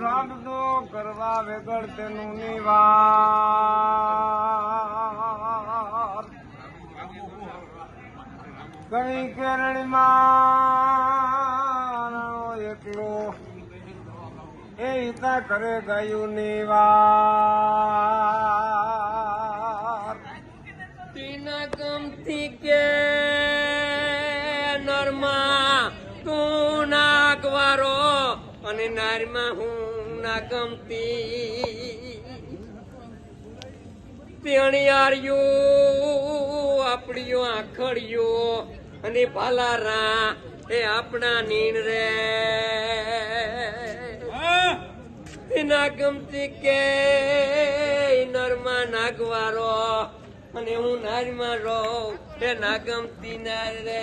સાબદો કરવા વેગળ તેનું નિવાર. ઘણી કેરળમાં એકલો એ હિતા કરે ગયું નિવાર. તીના ગમતી કે નરમાં તું અને નારીમાં હું ના ગમતી. આપણીઓ આખડીઓ અને ભાલારા એ આપણા નીણ રે. ના ગમતી કે નરમાં નાગવારો અને હું નારીમાં રહું એ ના ગમતી ના રે.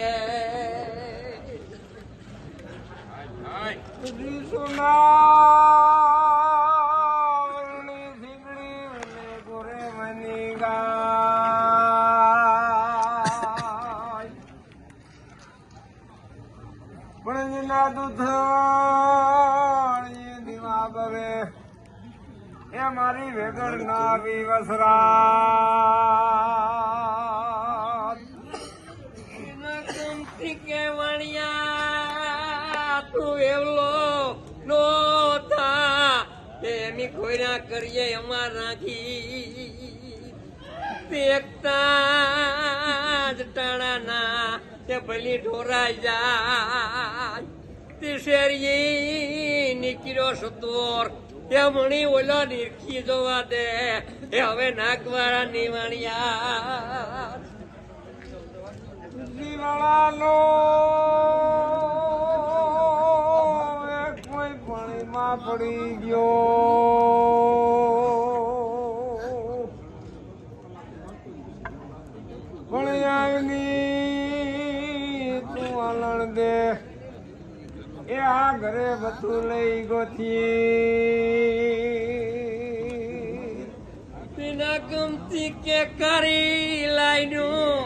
સુનાવરણી થીગડી ઉને ગોરે મની ગાય દૂધ દીવા બરે એ મારી વેગર ના વિવસરા ના કે એવલો નો એમી ખોયરા કરીએ અમાર રાખી દેખતા જ ટાણાના તે ભલી ઢોરાઈ જાય. તે શેરી નીકળ્યો સતોર તે મણી ઓલો નિરખી જોવા દે. એ હવે નાગવાળા નિવાણિયા. દિવાળાનો પડી ગયો. પણ તું આલણ દે. એ આ ઘરે બધું લઈ ગોથી તેના ગમતી કે કરી લાઈનું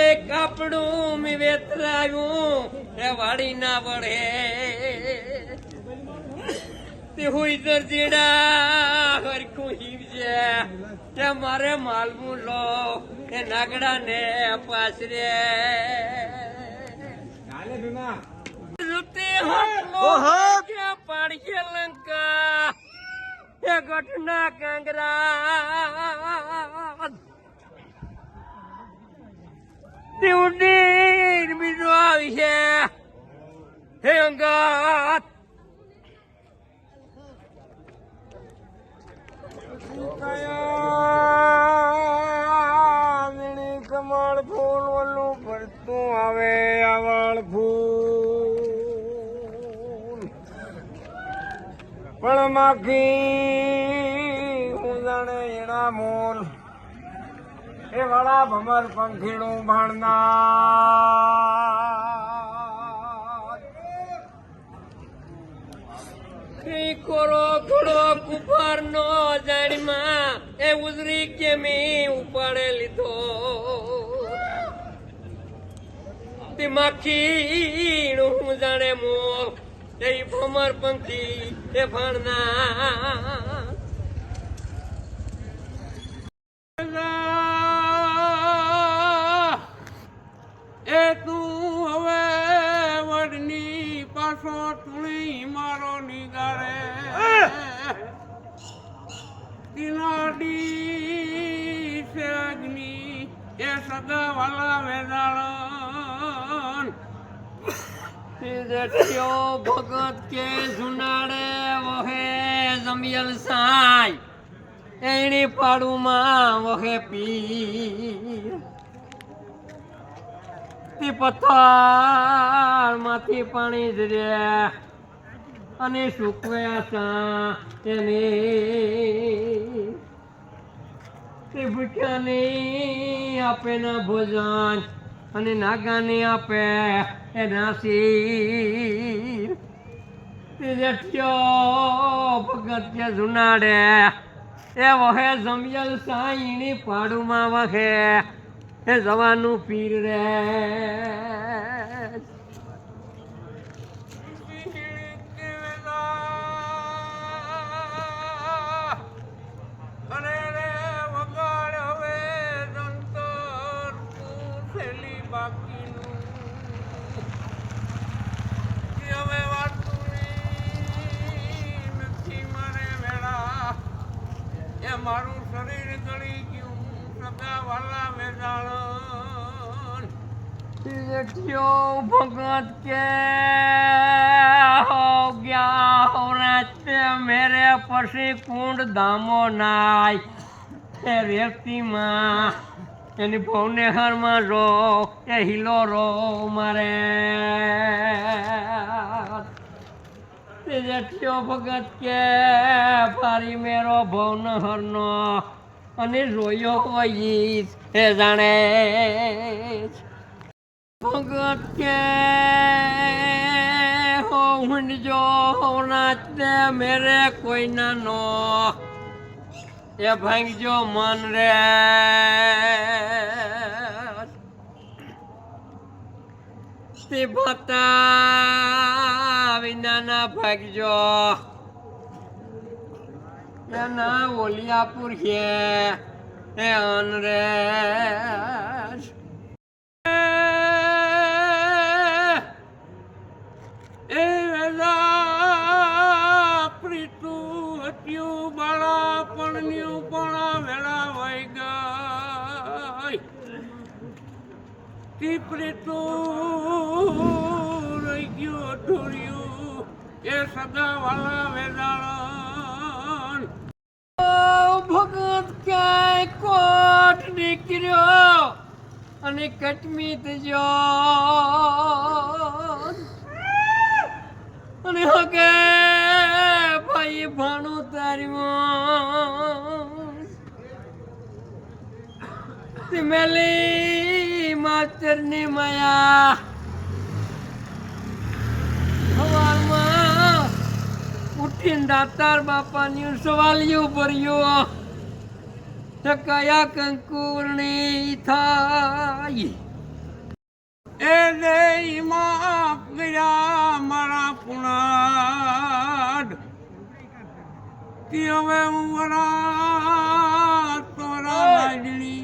એ કાપડું મેં વેતરાયું, એ વાડી. ના વળે તે હુઈ દરજીડા હરખું છે. તે મારે માલવું લો એ નાગડા ને પાછરે કે પાડીએ લંકા. એ ઘટના કાંગરા. દેવડી બીજો આવી છે. હે અંગાત કયા કમળ ફૂલ ઓલું ભરતું આવે આવળ ફૂલ પણ માખી હું જાણે એના મોલ. એ વાળા ભમર પંખીડું ભણનાર. કઈ કોરો ઘોડો કુપાર નો જાણીમાં એ ઉજરી કે મેં ઉપાડે લીધો. તે માખી હું જાણે મોલ એ ભમર પંખી, એ ભણના એ તું હવે વડની પાછો તુણી મારો નિગારે. દિનાડી છે અગ્નિ, એ સગા વાલા વેદાળન દેખ્યો ભગત કે જુનાડે વહે જમિયલ સાય એની પાડુમાં વહે પી તે પથ્થરમાંથી પાણી જ રે. અને સુકવ્યા સા એને. તે ભૂખ્યા નહીં આપેના ભોજન અને નાગાને આપે એના શીર જેઠ્યો ભગત કે જુનાડે, એ વહે જમિયલ સાઈની પાડુમાં વહે, એ જવાનું પીર રે. પેલી બાકીનું હવે વાતું નથી મારે વેળા એ મારું શરીર ગળી ગયું સદા વાલા વેદાળ જેઠિયો ભગત કે હો ગયા હો રાતે મેરે પછી કુંડ દામો નાય એ વ્યક્તિમાં એની ભવને હારમાં રો, એ હિલો રો મારે. જેઠિયો ભગત કે પારી મેરો ભવન હરનો, અને રોયો હોઈશ, એ જાણે ભગત કે, હો હુંડજો નાચતે મેરે કોઈના નો. એ ભાંગજો મન રે. તે ભતા વિના ભાગજો. એના ઓલિયાપુર છે. એ અન રે. ગઈ તી પ્રીતું રહી ગયું અધૂર્યું એ સદા વાલા વેદાણ ભગત, ક્યાંય કોટ નીકળ્યો? અને કટમી થયો અને હગે ભાઈ ભાણું તાર્યું મેલી માસ્ટરની માયા. સવારમાં ઉઠીને દાતાર બાપાની સવાલિયું ભર્યો. કયા કંકુરણી થાય. એ દેહીમાં ગયા મારા પુણાડ કે હવે હું વરા તોરા લાડલી